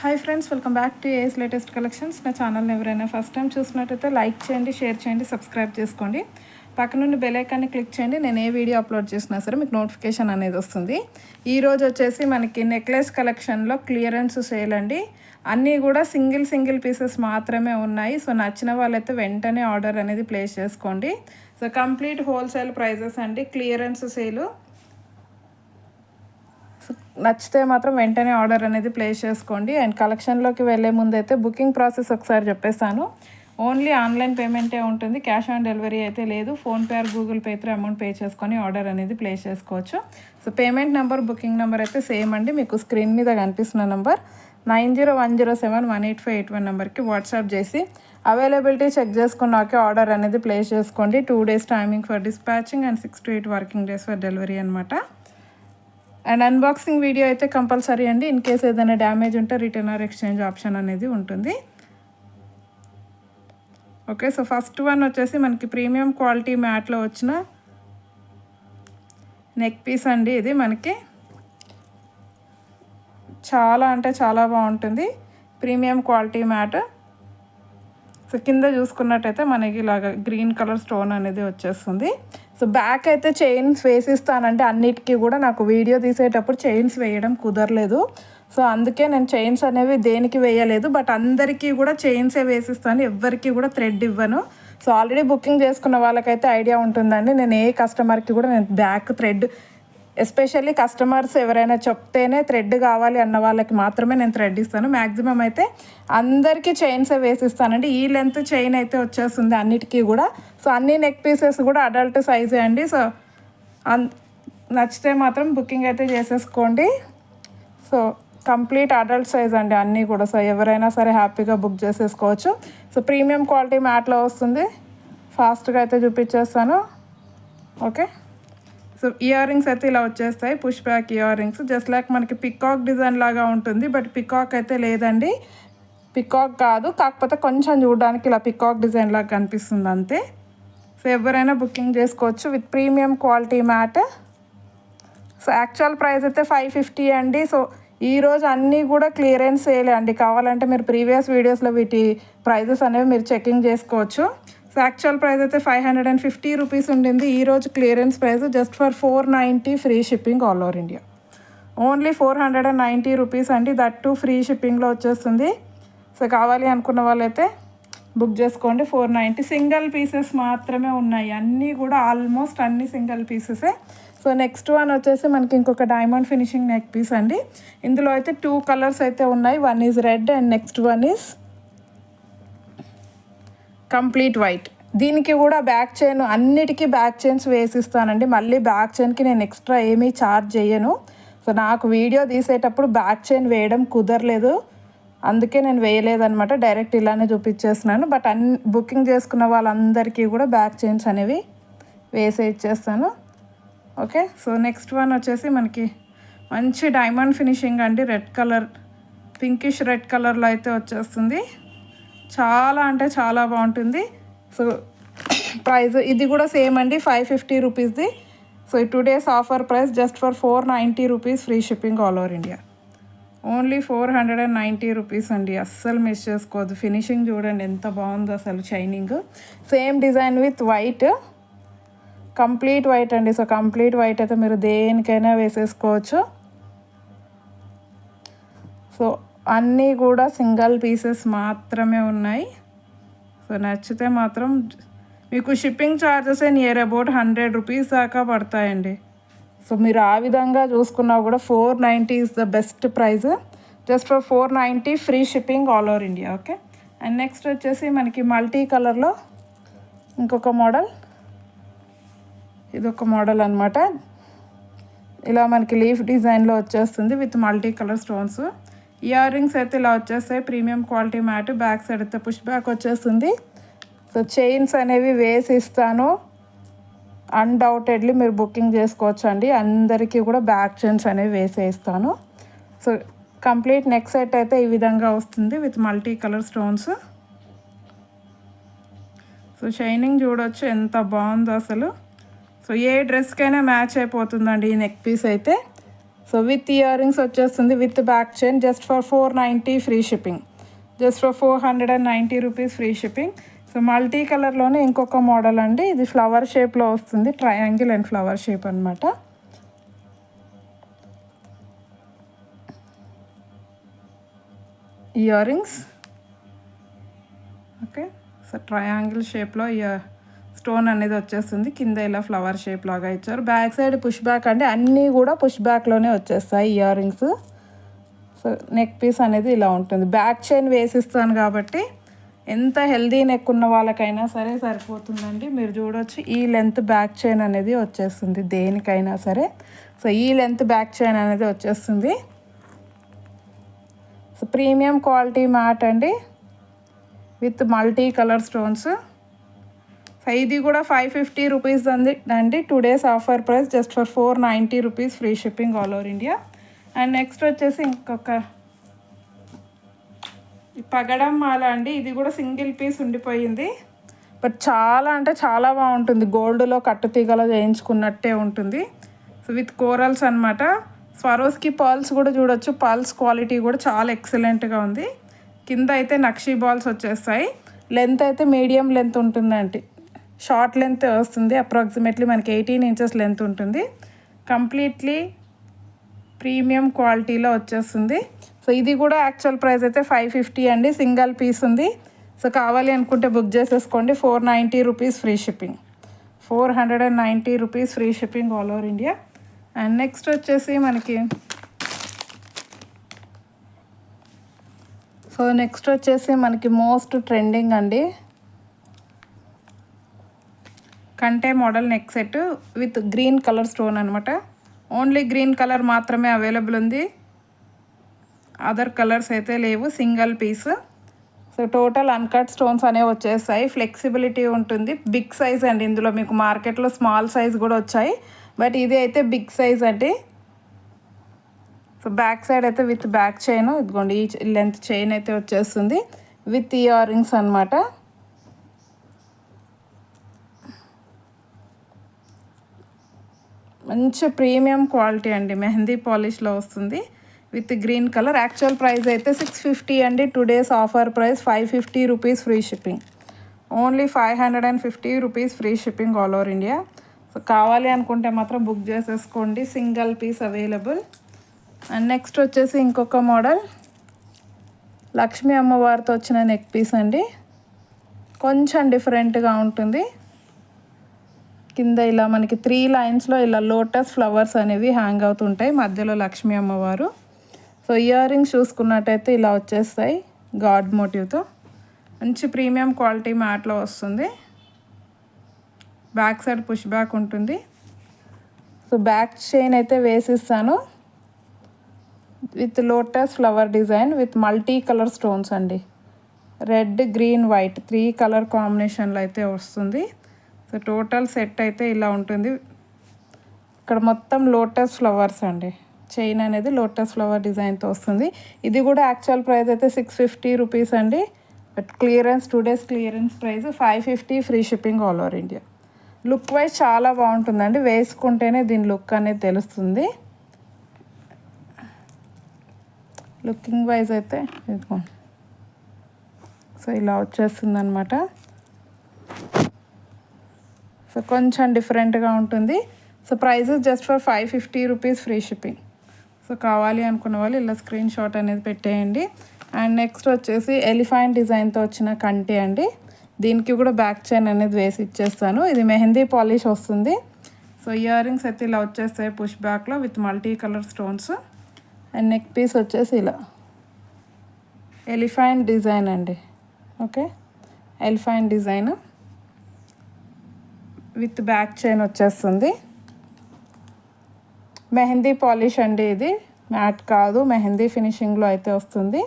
Hi friends welcome back to ace latest collections నా ఛానల్ని ఎవరైనా ఫస్ట్ టైం చూసినట్టయితే లైక్ చేయండి షేర్ చేయండి సబ్స్క్రైబ్ చేసుకోండి. పక్కనుండి బెల్ ఐకాన్ని క్లిక్ చేయండి. నేను ఏ వీడియో అప్లోడ్ చేసినా సరే మీకు నోటిఫికేషన్ అనేది వస్తుంది. ఈరోజు వచ్చేసి మనకి నెక్లెస్ కలెక్షన్లో క్లియరెన్స్ సేల్ అండి. అన్నీ కూడా సింగిల్ సింగిల్ పీసెస్ మాత్రమే ఉన్నాయి. సో నచ్చిన వాళ్ళైతే వెంటనే ఆర్డర్ అనేది ప్లేస్ చేసుకోండి. సో కంప్లీట్ హోల్సేల్ ప్రైజెస్ అండి. క్లియరెన్స్ సేలు నచ్చితే మాత్రం వెంటనే ఆర్డర్ అనేది ప్లేస్ చేసుకోండి. అండ్ కలెక్షన్లోకి వెళ్ళే ముందు అయితే బుకింగ్ ప్రాసెస్ ఒకసారి చెప్పేస్తాను. ఓన్లీ ఆన్లైన్ పేమెంటే ఉంటుంది. క్యాష్ ఆన్ డెలివరీ అయితే లేదు. PhonePe or Google Pay through amount pay చేసుకొని ఆర్డర్ అనేది ప్లేస్ చేసుకోవచ్చు. So payment number booking number అయితే సేమ్ అండి. మీకు స్క్రీన్ మీద కనిపిస్తున్న number. Nine zero one zero seven one eight five eight one నెంబర్కి వాట్సాప్ చేసి అవైలబిలిటీ చెక్ చేసుకున్నాకే ఆర్డర్ అనేది ప్లేస్ చేసుకోండి. Two days timing for dispatching and six to eight working days for delivery అనమాట అండ్ అన్బాక్సింగ్ వీడియో అయితే compulsory అండి. In case ఏదైనా damage ఉంటే రిటర్న్ ఆర్ ఎక్స్చేంజ్ ఆప్షన్ అనేది ఉంటుంది. ఓకే సో ఫస్ట్ వన్ వచ్చేసి మనకి ప్రీమియం క్వాలిటీ మ్యాట్లో వచ్చిన నెక్ పీస్ అండి ఇది మనకి. చాలా అంటే చాలా బాగుంటుంది. ప్రీమియం క్వాలిటీ మ్యాట్ సో కింద చూసుకున్నట్టయితే మనకి ఇలాగ గ్రీన్ కలర్ స్టోన్ అనేది వచ్చేస్తుంది. సో బ్యాక్ అయితే చైన్స్ వేసిస్తానంటే అన్నిటికీ కూడా నాకు వీడియో తీసేటప్పుడు చైన్స్ వేయడం కుదరలేదు. సో అందుకే నేను చైన్స్ అనేవి దేనికి వేయలేదు బట్ అందరికీ కూడా చైన్సే వేసిస్తాను. ఎవ్వరికీ కూడా థ్రెడ్ ఇవ్వను. సో ఆల్రెడీ బుకింగ్ చేసుకున్న వాళ్ళకైతే ఐడియా ఉంటుందండి. నేను ఏ కస్టమర్కి కూడా నేను బ్యాక్ థ్రెడ్ ఎస్పెషల్లీ కస్టమర్స్ ఎవరైనా చెప్తేనే థ్రెడ్ కావాలి అన్న వాళ్ళకి మాత్రమే నేను థ్రెడ్ ఇస్తాను. మ్యాక్సిమం అయితే అందరికీ చైన్సే వేసిస్తానండి. ఈ లెంత్ చైన్ అయితే వచ్చేస్తుంది అన్నిటికీ కూడా. సో అన్ని నెక్ పీసెస్ కూడా అడల్ట్ సైజే అండి. సో అన్ నచ్చితే మాత్రం బుకింగ్ అయితే చేసేసుకోండి. సో కంప్లీట్ అడల్ట్ సైజ్ అండి అన్నీ కూడా. సో ఎవరైనా సరే హ్యాపీగా బుక్ చేసేసుకోవచ్చు. సో ప్రీమియం క్వాలిటీ మ్యాట్లో వస్తుంది. ఫాస్ట్గా అయితే చూపించేస్తాను. ఓకే సో ఇయర్ రింగ్స్ అయితే ఇలా వచ్చేస్తాయి. Push back ear rings just like మనకి పికాక్ డిజైన్ లాగా ఉంటుంది. బట్ పికాక్ అయితే లేదండి. పికాక్ కాదు. కాకపోతే కొంచెం చూడడానికి ఇలా పికాక్ డిజైన్ లాగా కనిపిస్తుంది అంతే. సో ఎవరైనా బుకింగ్ చేసుకోవచ్చు with premium quality matte so actual price అయితే ఫైవ్ ఫిఫ్టీ అండి. సో ఈరోజు అన్నీ కూడా క్లియరెన్స్ సేలే అండి. కావాలంటే మీరు ప్రీవియస్ వీడియోస్లో వీటి ప్రైజెస్ అనేవి మీరు చెకింగ్ చేసుకోవచ్చు. యాక్చువల్ ప్రైస్ అయితే five hundred and fifty rupees ఉండింది. ఈరోజు clearance price just for four ninety free shipping all over India only four hundred and ninety rupees అండి. దట్ టు ఫ్రీ షిప్పింగ్లో వచ్చేస్తుంది. సో కావాలి అనుకున్న వాళ్ళైతే బుక్ చేసుకోండి. ఫోర్ నైంటీ సింగిల్ పీసెస్ మాత్రమే ఉన్నాయి. అన్నీ కూడా ఆల్మోస్ట్ అన్ని సింగిల్ పీసెసే సో నెక్స్ట్ వన్ వచ్చేసి మనకి ఇంకొక డైమండ్ ఫినిషింగ్ నెక్ పీస్ అండి. ఇందులో అయితే టూ కలర్స్ అయితే ఉన్నాయి. One is red and next one is complete white. దీనికి కూడా బ్యాక్ చైన్ అన్నిటికీ బ్యాక్ చైన్స్ వేసిస్తానండి. మళ్ళీ బ్యాక్ చైన్కి నేను ఎక్స్ట్రా ఏమీ ఛార్జ్ చేయను సో నాకు వీడియో తీసేటప్పుడు బ్యాక్ చైన్ వేయడం కుదరలేదు. అందుకే నేను వేయలేదనమాట డైరెక్ట్ ఇలానే చూపించేస్తున్నాను. బట్ అన్ బుకింగ్ చేసుకున్న వాళ్ళందరికీ కూడా బ్యాక్ చైన్స్ అనేవి వేసే ఇచ్చేస్తాను. ఓకే? సో నెక్స్ట్ వన్ వచ్చేసి మనకి మంచి డైమండ్ ఫినిషింగ్ అండి. రెడ్ కలర్ పింకిష్ రెడ్ కలర్లో అయితే వచ్చేస్తుంది. చాలా అంటే చాలా బాగుంటుంది. సో ప్రైస్ ఇది కూడా సేమ్ అండి five fifty రూపీస్ది so two days offer price just for four ninety rupees free shipping all over India only four hundred and ninety rupees అండి. అస్సలు మిస్ చేసుకోవద్దు. ఫినిషింగ్ చూడండి ఎంత బాగుందో అసలు shining same design with white complete white అండి. So complete white అయితే మీరు దేనికైనా వేసేసుకోవచ్చు. సో అన్నీ కూడా సింగిల్ పీసెస్ మాత్రమే ఉన్నాయి. సో నచ్చితే మాత్రం మీకు shipping charges near about hundred rupees దాకా పడతాయండి. సో మీరు ఆ విధంగా చూసుకున్నా కూడా four ninety is the best price. Just for four ninety free shipping all over India okay? And next వచ్చేసి మనకి మల్టీ కలర్లో ఇంకొక మోడల్. ఇది ఒక మోడల్ అనమాట ఇలా మనకి లీఫ్ డిజైన్లో వచ్చేస్తుంది with multi colour stones. Ear rings అయితే ఇలా వచ్చేస్తాయి. Premium quality matte back side అయితే పుష్ బ్యాక్ వచ్చేస్తుంది. సో చైన్స్ అనేవి వేసి ఇస్తాను. అన్డౌటెడ్లీ మీరు బుకింగ్ చేసుకోవచ్చు అండి అందరికీ కూడా బ్యాక్ చైన్స్ అనేవి వేసేస్తాను సో కంప్లీట్ నెక్ సెట్ అయితే ఈ విధంగా వస్తుంది with multi colour stones so shining చూడొచ్చు. ఎంత బాగుందో అసలు. సో ఏ డ్రెస్కైనా మ్యాచ్ అయిపోతుందండి ఈ నెక్ పీస్ అయితే. సో విత్ ఇయర్ రింగ్స్ వచ్చేస్తుంది with back chain just for four ninety free shipping just for four hundred and ninety rupees free shipping so multi కలర్లోనే ఇంకొక మోడల్ అండి. ఇది ఫ్లవర్ షేప్లో వస్తుంది. ట్రయాంగిల్ అండ్ ఫ్లవర్ షేప్ అనమాట ear rings okay so triangle షేప్లో ear stone అనేది వచ్చేస్తుంది. కింద ఇలా ఫ్లవర్ షేప్ లాగా ఇచ్చారు. బ్యాక్ సైడ్ పుష్ బ్యాక్ అంటే అన్నీ కూడా పుష్ బ్యాక్లోనే వచ్చేస్తాయి ear rings. So neck piece అనేది ఇలా ఉంటుంది. బ్యాక్ చైన్ వేసిస్తాను కాబట్టి ఎంత హెల్దీ నెక్ ఉన్న వాళ్ళకైనా సరే సరిపోతుందండి. మీరు చూడొచ్చు ఈ లెంత్ బ్యాక్ చైన్ అనేది వచ్చేస్తుంది దేనికైనా సరే. సో ఈ లెంత్ బ్యాక్ చైన్ అనేది వచ్చేస్తుంది. సో ప్రీమియం క్వాలిటీ మ్యాట్ అండి విత్ మల్టీ కలర్ స్టోన్స్. ఇది కూడా ఫైవ్ ఫిఫ్టీ రూపీస్ అంది. అండి two days offer price just for four ninety rupees free shipping all over India and next వచ్చేసి ఇంకొక పగడం మాల అండి. ఇది కూడా సింగిల్ పీస్ ఉండిపోయింది. బట్ చాలా అంటే చాలా బాగుంటుంది. గోల్డ్లో కట్టుతీగలో చేయించుకున్నట్టే ఉంటుంది. సో విత్ కోరల్స్ అనమాట స్వరోస్కి పర్ల్స్ కూడా చూడొచ్చు. పర్ల్స్ క్వాలిటీ కూడా చాలా ఎక్సలెంట్గా ఉంది. కింద అయితే నక్షీ బాల్స్ వచ్చేస్తాయి. లెంత్ అయితే మీడియం లెంత్ ఉంటుందండి. షార్ట్ లెంత్ వస్తుంది అప్రాక్సిమేట్లీ మనకి ఎయిటీన్ ఇంచెస్ లెంత్ ఉంటుంది. కంప్లీట్లీ ప్రీమియం క్వాలిటీలో వచ్చేస్తుంది. సో ఇది కూడా యాక్చువల్ ప్రైస్ అయితే ఫైవ్ ఫిఫ్టీ అండి సింగల్ పీస్ ఉంది. సో కావాలి అనుకుంటే బుక్ చేసేసుకోండి four ninety rupees free shipping. Four hundred and ninety rupees free shipping all over India. And next వచ్చేసి మనకి సో నెక్స్ట్ వచ్చేసి మనకి మోస్ట్ ట్రెండింగ్ అండి. కంటే model neck set with green colour stone అనమాట ఓన్లీ గ్రీన్ కలర్ మాత్రమే available ఉంది. Other colours అయితే లేవు single piece. So total uncut stones అనేవి వచ్చేస్తాయి. ఫ్లెక్సిబిలిటీ ఉంటుంది. బిగ్ సైజ్ అండి ఇందులో మీకు మార్కెట్లో స్మాల్ సైజ్ కూడా వచ్చాయి. బట్ ఇది అయితే బిగ్ సైజ్ అండి. సో బ్యాక్ సైడ్ అయితే విత్ బ్యాక్ చైన్ ఇదిగోండి ఈ లెంత్ చైన్ అయితే వచ్చేస్తుంది. విత్ ఇయర్ రింగ్స్ అనమాట మంచి ప్రీమియం క్వాలిటీ అండి. మెహందీ పాలిష్లో వస్తుంది. With green colour. Actual price అయితే సిక్స్ ఫిఫ్టీ అండి. Two days offer price five fifty rupees free shipping. Only five hundred and fifty rupees free shipping all over India. So కావాలి అనుకుంటే మాత్రం బుక్ చేసేసుకోండి. Single piece available. And next వచ్చేసి ఇంకొక model. Lakshmi అమ్మవారితో వచ్చిన నెక్ పీస్ అండి. కొంచెం డిఫరెంట్గా ఉంటుంది. కింద ఇలా మనకి త్రీ లైన్స్లో ఇలా లోటస్ ఫ్లవర్స్ అనేవి హ్యాంగ్ అవుతుంటాయి. మధ్యలో లక్ష్మీ అమ్మవారు. సో ఇయర్ రింగ్స్ చూసుకున్నట్టయితే ఇలా వచ్చేస్తాయి గాడ్ మోటివ్తో. మంచి ప్రీమియం క్వాలిటీ మ్యాట్లో వస్తుంది. బ్యాక్ సైడ్ పుష్ బ్యాక్ ఉంటుంది. సో బ్యాక్ చైన్ అయితే వేసిస్తాను. With lotus flower design with multi colour stones అండి. Red green white. Three colour కాంబినేషన్లో అయితే వస్తుంది. సో టోటల్ సెట్ అయితే ఇలా ఉంటుంది. ఇక్కడ మొత్తం లోటస్ ఫ్లవర్స్ అండి. చైన్ అనేది లోటస్ ఫ్లవర్ డిజైన్తో వస్తుంది. ఇది కూడా యాక్చువల్ ప్రైస్ అయితే సిక్స్ ఫిఫ్టీ రూపీస్ అండి. But clearance two days clearance price five fifty free shipping all over India. Look wise చాలా బాగుంటుందండి. వేసుకుంటేనే దీని లుక్ అనేది తెలుస్తుంది. లుకింగ్ వైజ్ అయితే ఇదిగోండి సో ఇలా వచ్చేస్తుంది అనమాట సో కొంచెం డిఫరెంట్గా ఉంటుంది. So prices just for five fifty rupees free shipping. So కావాలి అనుకున్న వాళ్ళు ఇలా స్క్రీన్ షాట్ అనేది పెట్టేయండి. అండ్ నెక్స్ట్ వచ్చేసి ఎలిఫాంట్ డిజైన్తో వచ్చిన కంటి అండి. దీనికి కూడా బ్యాక్ చైన్ అనేది వేసి ఇచ్చేస్తాను. ఇది మెహందీ పాలిష్ వస్తుంది. సో ఇయర్ రింగ్స్ అయితే ఇలా వచ్చేస్తాయి పుష్ బ్యాక్లో with multi colour stones. And neck piece వచ్చేసి ఇలా. ఎలిఫాంట్ డిజైన్ అండి. Okay? Elephant design. With back chain వచ్చేస్తుంది. మెహందీ పాలిష్ అండి ఇది. మ్యాట్ కాదు మెహందీ ఫినిషింగ్లో అయితే వస్తుంది.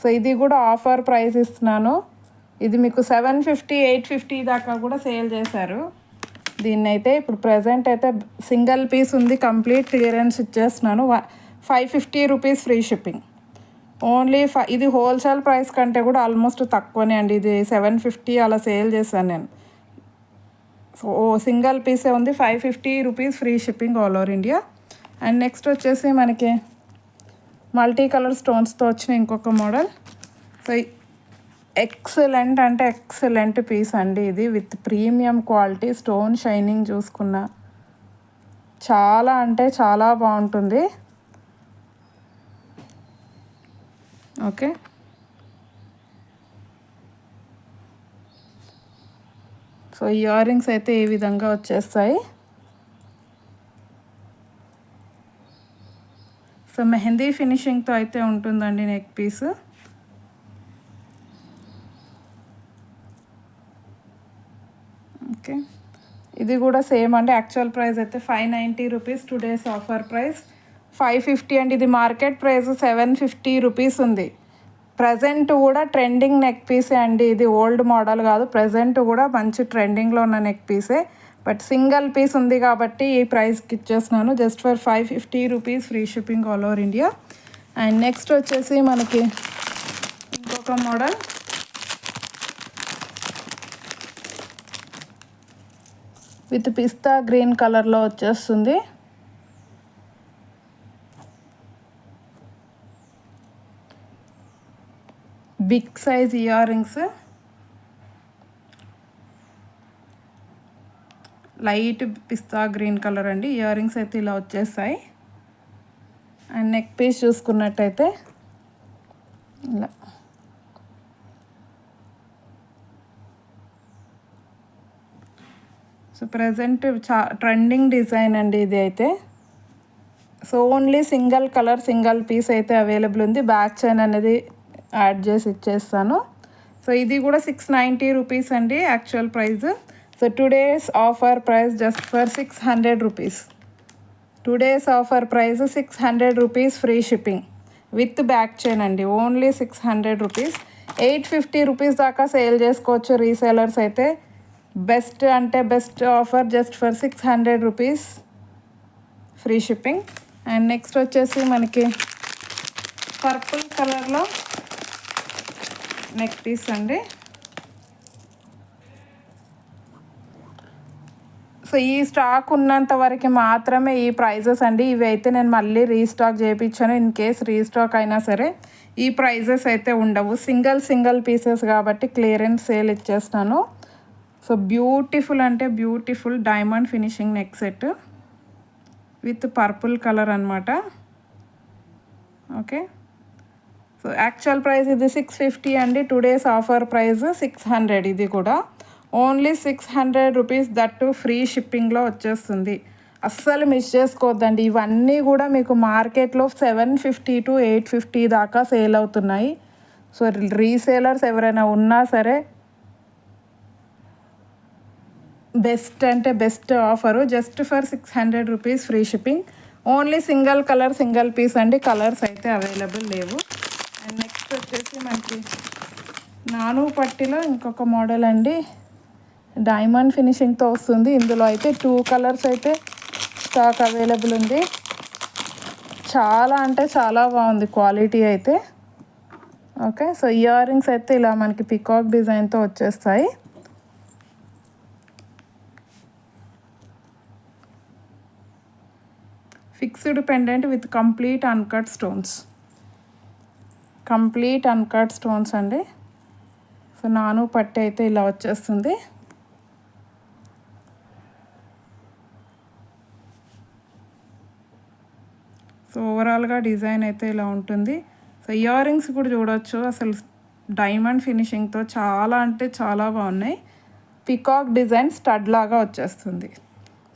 సో ఇది కూడా ఆఫర్ ప్రైస్ ఇస్తున్నాను. ఇది మీకు సెవెన్ ఫిఫ్టీ ఎయిట్ ఫిఫ్టీ దాకా కూడా సేల్ చేశారు. దీన్ని అయితే ఇప్పుడు ప్రజెంట్ అయితే సింగిల్ పీస్ ఉంది కంప్లీట్ క్లియరెన్స్ ఇచ్చేస్తున్నాను. Five fifty rupees free shipping. Only five ఇది హోల్సేల్ ప్రైస్ కంటే కూడా ఆల్మోస్ట్ తక్కువనే అండి. ఇది సెవెన్ ఫిఫ్టీ అలా సేల్ చేశాను నేను. సో సింగిల్ పీసే ఉంది. Five fifty rupees free shipping all over India and next వచ్చేసి మనకి మల్టీ కలర్ స్టోన్స్తో వచ్చిన ఇంకొక మోడల్ సో ఎక్సలెంట్ అంటే ఎక్సలెంట్ పీస్ అండి ఇది. With premium quality stone shining చూసుకున్న చాలా అంటే చాలా బాగుంటుంది. ఓకే సో ఇయర్ రింగ్స్ అయితే ఈ విధంగా వచ్చేస్తాయి. సో మెహందీ ఫినిషింగ్తో అయితే ఉంటుందండి నెక్ పీస్ ఓకే ఇది కూడా సేమ్ అండి. యాక్చువల్ ప్రైస్ అయితే five ninety rupees two days offer price five fifty and. ఇది market price seven fifty rupees ఉంది. ప్రజెంట్ కూడా ట్రెండింగ్ నెక్ పీసే అండి. ఇది ఓల్డ్ మోడల్ కాదు. ప్రజెంట్ కూడా మంచి ట్రెండింగ్లో ఉన్న నెక్ పీసే బట్ సింగిల్ పీస్ ఉంది కాబట్టి ఈ ప్రైస్కి ఇచ్చేస్తున్నాను. Just for five fifty rupees free shipping all over India and next వచ్చేసి మనకి ఇంకొక మోడల్ విత్ పిస్తా గ్రీన్ కలర్లో వచ్చేస్తుంది. Big size ear rings light pista green colour అండి. ఇయర్ రింగ్స్ అయితే ఇలా వచ్చేస్తాయి. అండ్ నెక్ పీస్ చూసుకున్నట్టయితే ఇలా. సో ప్రజెంట్ చా ట్రెండింగ్ డిజైన్ అండి ఇది అయితే. So only single colour single piece అయితే అవైలబుల్ ఉంది. బ్యాక్ చైన్ అనేది యాడ్ చేసి ఇచ్చేస్తాను. సో ఇది కూడా సిక్స్ నైంటీ రూపీస్ అండి actual price. So two days offer price just for six hundred rupees. Two days offer price six hundred rupees free shipping. With back chain అండి. Only six hundred rupees. Eight fifty rupees దాకా sale చేసుకోవచ్చు resellers అయితే. Best అంటే best offer just for six hundred rupees. Free shipping. And next వచ్చేసి మనకి purple కలర్లో neck piece అండి. So ఈ స్టాక్ ఉన్నంత వరకు మాత్రమే ఈ ప్రైజెస్ అండి. ఇవి అయితే నేను మళ్ళీ రీస్టాక్ చేయించాను ఇన్ కేస్ రీస్టాక్ అయినా సరే ఈ ప్రైజెస్ అయితే ఉండవు. సింగిల్ సింగిల్ పీసెస్ కాబట్టి క్లియరెన్స్ సేల్ ఇచ్చేస్తాను. సో బ్యూటిఫుల్ అంటే beautiful diamond finishing neck set with purple colour అనమాట ఓకే సో యాక్చువల్ ప్రైస్ ఇది సిక్స్ ఫిఫ్టీ అండి. Two days offer price six hundred ఇది కూడా. Only six hundred rupees that free షిప్పింగ్లో వచ్చేస్తుంది. అస్సలు మిస్ చేసుకోవద్దండి. ఇవన్నీ కూడా మీకు మార్కెట్లో seven fifty to eight fifty దాకా సేల్ అవుతున్నాయి. సో రీసేలర్స్ ఎవరైనా ఉన్నా సరే బెస్ట్ అంటే best offer just for six hundred rupees free shipping only single colour single piece అండి. కలర్స్ అయితే అవైలబుల్ లేవు. అండ్ నెక్స్ట్ వచ్చేసి మనకి నాను పట్టిలో ఇంకొక మోడల్ అండి. డైమండ్ ఫినిషింగ్తో వస్తుంది. ఇందులో అయితే టూ కలర్స్ అయితే స్టాక్ అవైలబుల్ ఉంది. చాలా అంటే చాలా బాగుంది క్వాలిటీ అయితే. ఓకే సో ఇయర్ రింగ్స్ అయితే ఇలా మనకి పికాక్ డిజైన్తో వచ్చేస్తాయి. Fixed pendant with complete uncut stones complete uncut stones అండి. సో నాను పట్టి అయితే ఇలా వచ్చేస్తుంది. సో ఓవరాల్గా డిజైన్ అయితే ఇలా ఉంటుంది. సో ఇయర్ రింగ్స్ కూడా చూడవచ్చు అసలు డైమండ్ ఫినిషింగ్తో చాలా అంటే చాలా బాగున్నాయి. పికాక్ డిజైన్ స్టడ్ లాగా వచ్చేస్తుంది.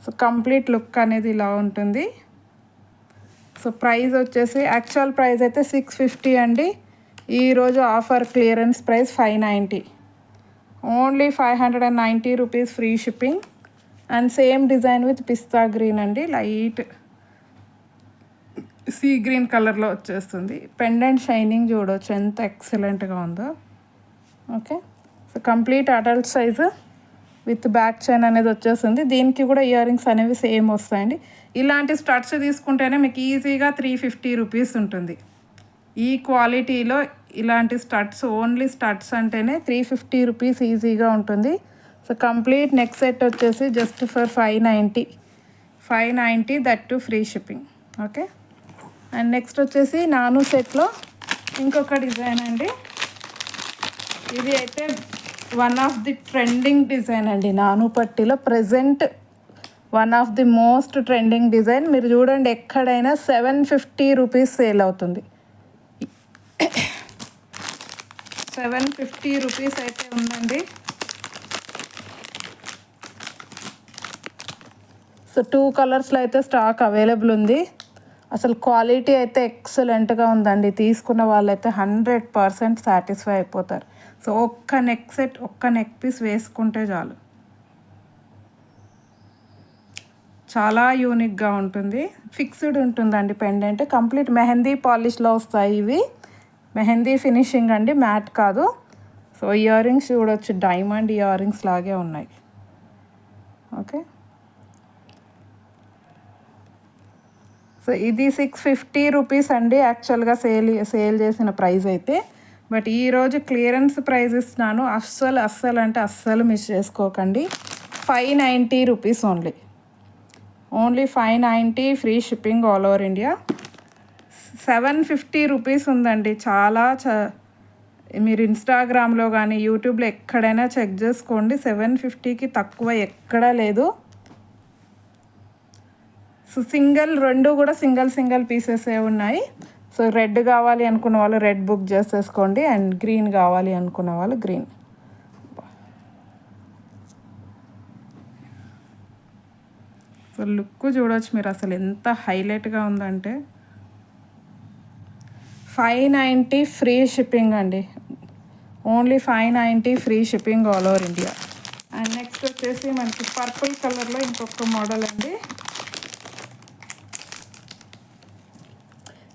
సో కంప్లీట్ లుక్ అనేది ఇలా ఉంటుంది. సో ప్రైస్ వచ్చేసి యాక్చువల్ ప్రైస్ అయితే సిక్స్ ఫిఫ్టీ అండి. ఈరోజు offer clearance price five ninety. Only five hundred and ninety rupees free shipping. And same design with pista green అండి. లైట్ సీ గ్రీన్ కలర్లో వచ్చేస్తుంది. పెండెంట్ షైనింగ్ చూడవచ్చు ఎంత ఎక్సలెంట్గా ఉందో. Okay. So complete adult size with back chain అనేది వచ్చేస్తుంది. దీనికి కూడా ఇయర్ రింగ్స్ అనేవి సేమ్ వస్తాయండి. ఇలాంటి స్టడ్స్ తీసుకుంటేనే మీకు ఈజీగా త్రీ ఫిఫ్టీ రూపీస్ ఉంటుంది. ఈ క్వాలిటీలో ఇలాంటి స్టడ్స్ ఓన్లీ స్టడ్స్ అంటేనే త్రీ ఫిఫ్టీ రూపీస్ ఈజీగా ఉంటుంది. సో కంప్లీట్ నెక్ సెట్ వచ్చేసి just for five ninety five ninety that too free shipping okay and next వచ్చేసి నాను సెట్లో ఇంకొక డిజైన్ అండి. ఇది అయితే one of the trending design అండి నాను పట్టిలో. Present one of the most trending design మీరు చూడండి ఎక్కడైనా సెవెన్ ఫిఫ్టీ రూపీస్ సేల్ అవుతుంది. సెవెన్ ఫిఫ్టీ రూపీస్ అయితే ఉందండి. సో టూ కలర్స్లో అయితే స్టాక్ అవైలబుల్ ఉంది. అసలు క్వాలిటీ అయితే ఎక్సలెంట్గా ఉందండి. తీసుకున్న వాళ్ళైతే హండ్రెడ్ పర్సెంట్ సాటిస్ఫై అయిపోతారు. సో ఒక్క నెక్ సెట్ ఒక్క నెక్ పీస్ వేసుకుంటే చాలు. చాలా యూనిక్గా ఉంటుంది. ఫిక్స్డ్ ఉంటుందండి పెండెంట్ కంప్లీట్ మెహందీ పాలిష్లో వస్తాయి ఇవి. మెహందీ ఫినిషింగ్ అండి మ్యాట్ కాదు. సో ఇయర్ రింగ్స్ చూడొచ్చు డైమండ్ ఇయర్ రింగ్స్ లాగే ఉన్నాయి. ఓకే. సో ఇది సిక్స్ ఫిఫ్టీ రూపీస్ అండి యాక్చువల్గా సేల్ సేల్ చేసిన ప్రైస్ అయితే. బట్ ఈరోజు క్లియరెన్స్ ప్రైస్ ఇస్తున్నాను అస్సలు అస్సలు అంటే అస్సలు మిస్ చేసుకోకండి. Five ninety rupees only. Only five ninety free shipping all over India. Seven fifty rupees ఉందండి. చాలా చ మీరు ఇన్స్టాగ్రామ్లో కానీ యూట్యూబ్లో ఎక్కడైనా చెక్ చేసుకోండి. సెవెన్ ఫిఫ్టీకి తక్కువ ఎక్కడా లేదు. సో సింగిల్ రెండు కూడా సింగిల్ సింగిల్ పీసెస్ ఉన్నాయి. సో రెడ్ కావాలి అనుకున్న వాళ్ళు రెడ్ బుక్ చేసేసుకోండి. అండ్ గ్రీన్ కావాలి అనుకున్న వాళ్ళు గ్రీన్. సో లుక్ చూడవచ్చు మీరు. అసలు ఎంత హైలైట్గా ఉందంటే. ఫైవ్ నైంటీ ఫ్రీ షిప్పింగ్ అండి. Only five ninety free shipping all over India. And next వచ్చేసి మనకి పర్పుల్ కలర్లో ఇంకొక మోడల్ అండి.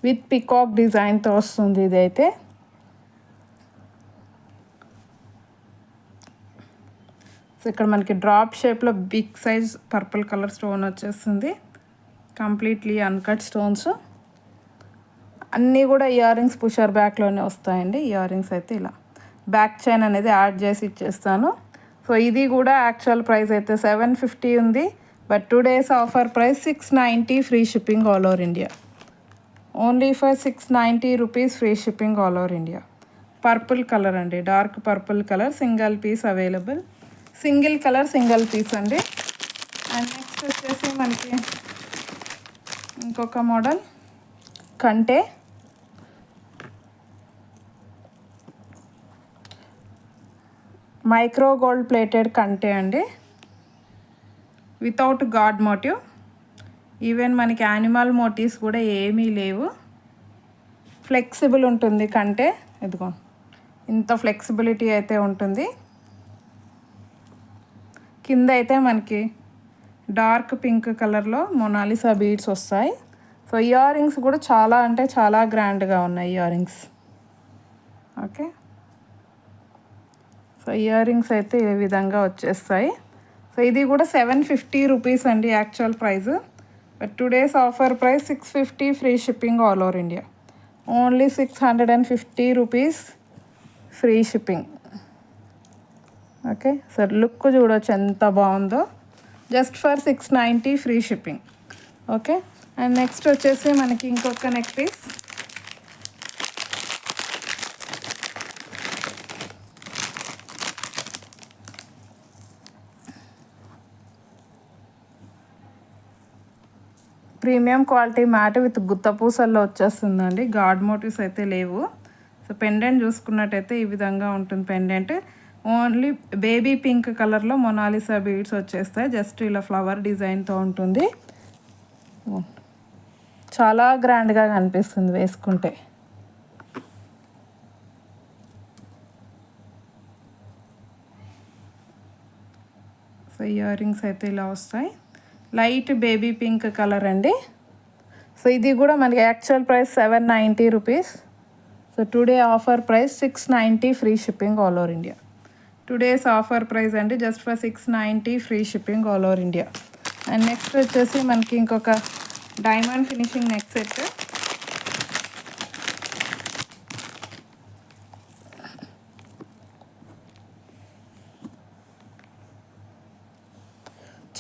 విత్ పికాక్ డిజైన్తో వస్తుంది ఇది అయితే సో ఇక్కడ మనకి డ్రాప్ షేప్లో big size purple colour stone వచ్చేస్తుంది. Completely uncut stones. అన్నీ కూడా ఇయర్ రింగ్స్ పుషర్ బ్యాక్లోనే వస్తాయండి. ఇయర్ రింగ్స్ అయితే ఇలా బ్యాక్ చైన్ అనేది యాడ్ చేసి ఇచ్చేస్తాను. సో ఇది కూడా యాక్చువల్ ప్రైస్ అయితే సెవెన్ ఫిఫ్టీ ఉంది. But two days offer price six ninety free shipping all over India only for six ninety rupees free shipping all over India purple colour అండి. Dark purple colour single piece available single colour single piece అండి. And next వచ్చేసి మనకి ఇంకొక model కంటే micro gold plated కంటే అండి. Without god motive. Even మనకి animal motives కూడా ఏమీ లేవు. ఫ్లెక్సిబుల్ ఉంటుంది కంటే ఇదిగో ఇంత ఫ్లెక్సిబిలిటీ అయితే ఉంటుంది. కింద అయితే మనకి డార్క్ పింక్ కలర్లో మొనాలిసా బీడ్స్ వస్తాయి. సో ఇయర్ రింగ్స్ కూడా చాలా అంటే చాలా గ్రాండ్గా ఉన్నాయి ear rings. Okay? So ear rings అయితే ఏ విధంగా వచ్చేస్తాయి. సో ఇది కూడా సెవెన్ ఫిఫ్టీ రూపీస్ అండి actual price. But today's offer price six fifty free shipping all over India only six hundred and fifty rupees free shipping okay sir look చూడొచ్చు ఎంత బాగుందో. Just for six ninety free shipping okay and next వచ్చేసి మనకి ఇంకొక neck piece premium quality matte with గుత్త పూసల్లో వచ్చేస్తుందండి. God motifs అయితే లేవు. సో పెండెంట్ చూసుకున్నట్టయితే ఈ విధంగా ఉంటుంది పెండెంట్. ఓన్లీ బేబీ పింక్ కలర్లో మొనాలిసా బీడ్స్ వచ్చేస్తాయి. జస్ట్ ఇలా ఫ్లవర్ డిజైన్తో ఉంటుంది. చాలా గ్రాండ్గా కనిపిస్తుంది వేసుకుంటే. సో ఇయర్ రింగ్స్ అయితే ఇలా వస్తాయి. లైట్ బేబీ పింక్ కలర్ అండి. సో ఇది కూడా మనకి actual price seven ninety rupees. So today offer price six ninety free shipping all over India. Today's offer price అండి just for six ninety free shipping all over India. And next వచ్చేసి మనకి ఇంకొక diamond finishing neck set.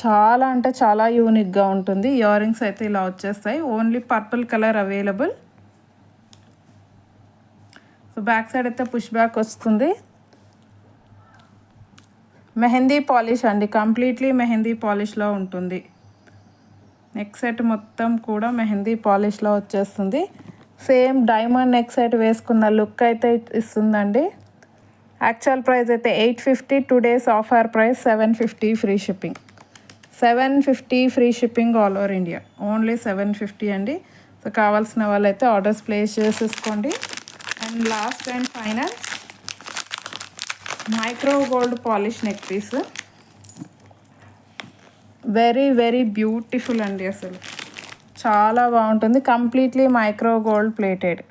చాలా అంటే చాలా యూనిక్గా ఉంటుంది. Ear rings అయితే ఇలా వచ్చేస్తాయి. Only purple colour available so back side అయితే పుష్ బ్యాక్ వస్తుంది. మెహందీ పాలిష్ అండి. కంప్లీట్లీ మెహందీ పాలిష్లో ఉంటుంది. నెక్ సెట్ మొత్తం కూడా మెహందీ పాలిష్లో వచ్చేస్తుంది. సేమ్ డైమండ్ నెక్ సెట్ వేసుకున్న లుక్ అయితే ఇస్తుందండి. యాక్చువల్ ప్రైస్ అయితే eight fifty two days offer price seven fifty free shipping seven fifty free shipping all over India. Only seven fifty అండి. సో కావాల్సిన వాళ్ళైతే ఆర్డర్స్ ప్లేస్ చేసేసుకోండి. And last and final micro gold polish neck piece. Very very beautiful అండి అసలు. చాలా బాగుంటుంది. Completely micro gold plated.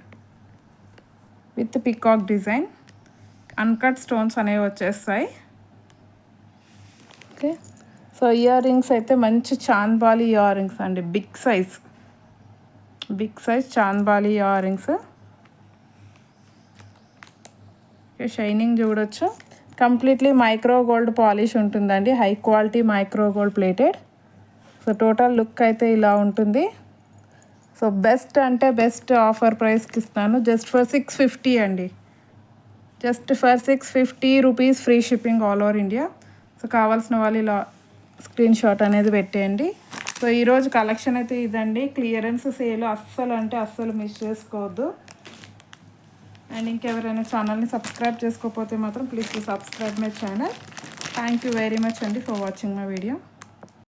With peacock design. Uncut stones అనేవి వచ్చేస్తాయి. ఓకే. సో ఇయర్ రింగ్స్ అయితే మంచి చాంద్బాలి ఇయర్ రింగ్స్ అండి. Big size. Big size chandbali ear rings. Shining చూడొచ్చు. కంప్లీట్లీ మైక్రో గోల్డ్ పాలిష్ ఉంటుందండి. High quality micro gold plated. So total look అయితే ఇలా ఉంటుంది. సో బెస్ట్ అంటే బెస్ట్ ఆఫర్ ప్రైస్కి ఇస్తాను. జస్ట్ ఫర్ సిక్స్ ఫిఫ్టీ అండి. Just for six fifty rupees free shipping all over India. So కావాల్సిన వాళ్ళు ఇలా స్క్రీన్ షాట్ అనేది పెట్టేయండి. సో ఈరోజు కలెక్షన్ అయితే ఇదండి. క్లియరెన్స్ సేల్ అస్సలు అంటే అస్సలు మిస్ చేసుకోవద్దు. అండ్ ఇంకెవరైనా ఛానల్ని సబ్స్క్రైబ్ చేసుకోకపోతే మాత్రం please subscribe my channel. Thank you very much అండి ఫర్ వాచింగ్ మై వీడియో.